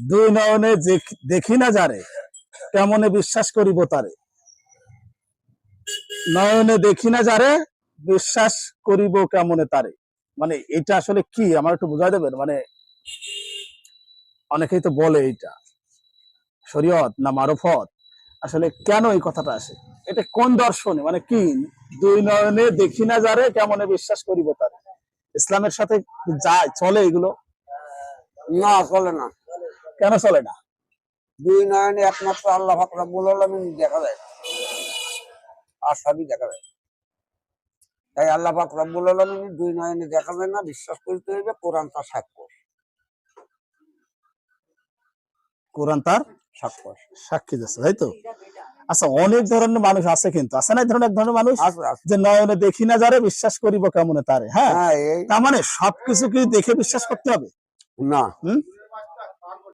দুই নয়নে দেখি না যারে কেমনে বিশ্বাস করিব তারে। নয়নে দেখি না যারে, বিশ্বাস করিব কেমনে তারে। মানে এটা আসলে কি? আমার একটু বুঝাই দেবেন? মানে অনেকেই তো বলে এইটা। শরীয়ত না মারফত? আসলে কেন এই কথাটা আসে? এটা কোন দর্শনে? মানে কি? দুই নয়নে দেখি না যারে, কেমনে বিশ্বাস করিব তারে? ইসলামের সাথে যায়, চলে এগুলো? না, চলে না। কেন চলে না? দুই নয়নে একমাত্র আল্লাহ ফাকরাবুল আলমিন দেখা যায়। আর সবই দেখা যায়। তাই আল্লাহ ফাকরাবুল আলমিন দুই নয়নে দেখা যায় না বিশ্বাস করতে হইবে কোরআন তার সাক্ষ্য। কোরআন তার সাক্ষ্য। সাক্ষী দিচ্ছে তাই তো? আচ্ছা অনেক ধরনের মানুষ আছে কিন্তু আছে না এই ধরনের এক ধরনের মানুষ? যে নয়নে দেখি না যারে বিশ্বাস করিব কেমনে তারে হ্যাঁ? হ্যাঁ তার মানে সবকিছু কি দেখে বিশ্বাস করতে হবে। না। হুম?